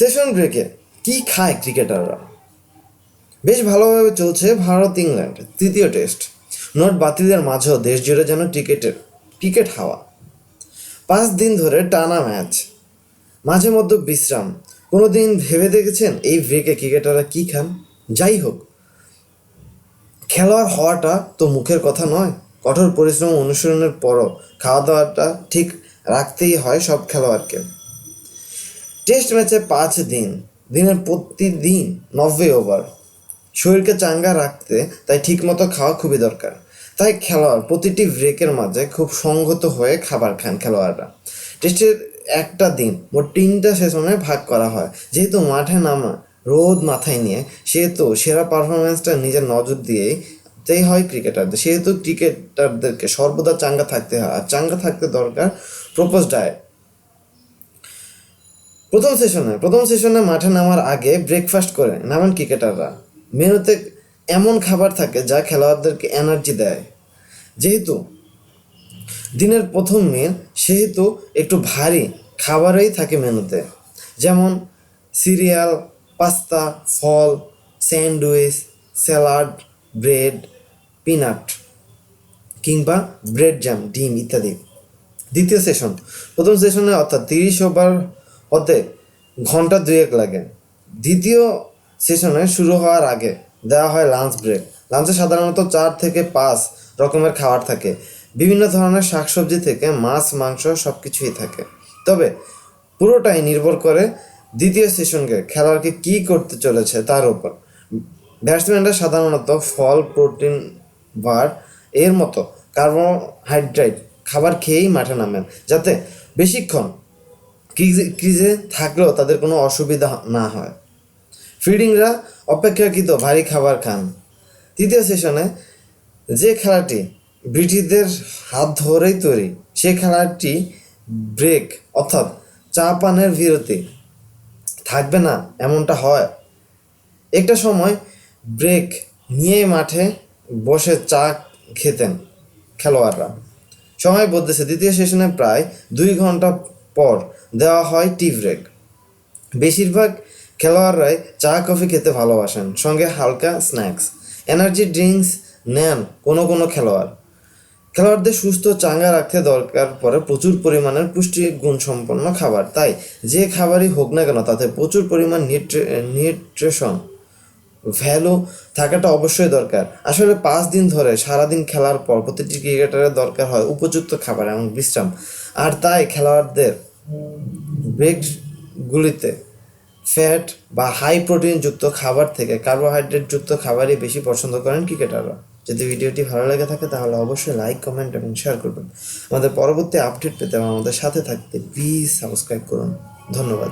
Session ব্রেকে কি খায় ক্রিকেটাররা? বেশ ভালোভাবে চলছে ভারত ইংল্যান্ড, তৃতীয় টেস্ট। নোট বাতিলের মাঝেও দেশ জুড়ে যেন ক্রিকেটের, ক্রিকেট হাওয়া। পাঁচ দিন ধরে টানা ম্যাচ। মাঝে মধ্যে বিশ্রাম। কোনো দিন ভেবে দেখেছেন এই ব্রেকে ক্রিকেটাররা কী খান? যাই হোক, খেলোয়াড় হওয়াটা তো মুখের কথা নয়। কঠোর পরিশ্রম অনুশীলনের পরও খাওয়া দাওয়াটা ঠিক রাখতেই হয় সব খেলোয়াড়কে। টেস্ট ম্যাচে পাঁচ দিন, দিনের প্রতিদিন নব্বই ওভার। শরীরকে চাঙ্গা রাখতে তাই ঠিকমতো খাওয়া খুবই দরকার। তাই খেলোয়াড় প্রতিটি ব্রেকের মাঝে খুব সংগত হয়ে খাবার খান খেলোয়াড়রা। টেস্টের একটা দিন মোট তিনটা সেশনে ভাগ করা হয়। যেহেতু মাঠে নামা, রোদ মাথায় নিয়ে, সেহেতু সেরা পারফরমেন্সটা নিজের নজর দিয়েই তেই হয় ক্রিকেটারদের। সেহেতু ক্রিকেটারদেরকে সর্বদা চাঙ্গা থাকতে হয়। আর চাঙ্গা থাকতে দরকার প্রপোজ ডায়েট। প্রথম সেশনে প্রথম সেশনে মাঠে নামার আগে ব্রেকফাস্ট করে, নামেন ক্রিকেটাররা। মেনুতে এমন খাবার থাকে যা খেলোয়াড়দেরকে এনার্জি দেয়। যেহেতু দিনের প্রথম মিল সেহেতু একটু ভারী খাবারই থাকে মেনুতে। যেমন সিরিয়াল পাস্তা ফল স্যান্ডউইচ স্যালাড ব্রেড পিনাট কিংবা ব্রেড জ্যাম ডিম ইত্যাদি। দ্বিতীয় সেশন, প্রথম সেশনে অর্থাৎ তিরিশ ওভার হতে ঘণ্টা দুয়েক লাগে। দ্বিতীয় সেশনে শুরু হওয়ার আগে দেওয়া হয় লাঞ্চ ব্রেক লাঞ্চে সাধারণত চার থেকে পাঁচ রকমের খাবার থাকে। বিভিন্ন ধরনের শাকসবজি থেকে মাছ, মাংস সব কিছুই থাকে। তবে পুরোটাই নির্ভর করে দ্বিতীয় সেশনকে, খেলোয়াড়কে কী করতে চলেছে তার উপর। ব্যাটসম্যানরা সাধারণত ফল, প্রোটিন, বার, এর মতো কার্বোহাইড্রেট খাবার খেয়েই মাঠে নামেন, যাতে বেশিক্ষণ ক্রিজে ক্রিজে থাকলেও তাদের কোনো অসুবিধা না হয়। ফিল্ডিংরা অপেক্ষাকৃত ভারী খাবার খান। তৃতীয় সেশনে যে খেলাটি ব্রিটিশদের হাত ধরেই তৈরি, সে খেলাটি ব্রেক অর্থাৎ চা পানের বিরতি। থাকবে না, এমনটা হয়। একটা সময় ব্রেক নিয়ে মাঠে বসে চা খেতেন খেলোয়াড়রা। সময় বলতেছে দ্বিতীয় সেশনে প্রায় দুই ঘণ্টা পর দেওয়া হয় টি ব্রেক। বেশিরভাগ খেলোয়াড়রাই চা, কফি খেতে ভালোবাসেন, সঙ্গে হালকা স্ন্যাক্স, এনার্জি ড্রিঙ্কস নেন কোনো কোনো খেলোয়াড়। খেলোয়াড়দের সুস্থ চাঙ্গা রাখতে দরকার পড়ে প্রচুর পরিমাণের পুষ্টি গুণসম্পন্ন খাবার। তাই যে খাবারই হোক না কেন, তাতে প্রচুর পরিমাণ নিউট্রে, নিউট্রিশন ভ্যালু থাকাটা অবশ্যই দরকার। আসলে পাঁচ দিন ধরে সারাদিন খেলার পর প্রতিটি ক্রিকেটারের দরকার হয় উপযুক্ত খাবার এবং বিশ্রাম। আর তাই খেলোয়াড়দের ব্রেকগুলিতে ফ্যাট বা হাই প্রোটিনযুক্ত খাবার থেকে কার্বোহাইড্রেটযুক্ত খাবারই বেশি পছন্দ করেন ক্রিকেটাররা। যদি ভিডিওটি ভালো লেগে থাকে, তাহলে অবশ্যই লাইক, কমেন্ট এবং শেয়ার করবেন। আমাদের পরবর্তী আপডেট পেতে আমাদের সাথে থাকতে প্লিজ সাবস্ক্রাইব করুন। ধন্যবাদ।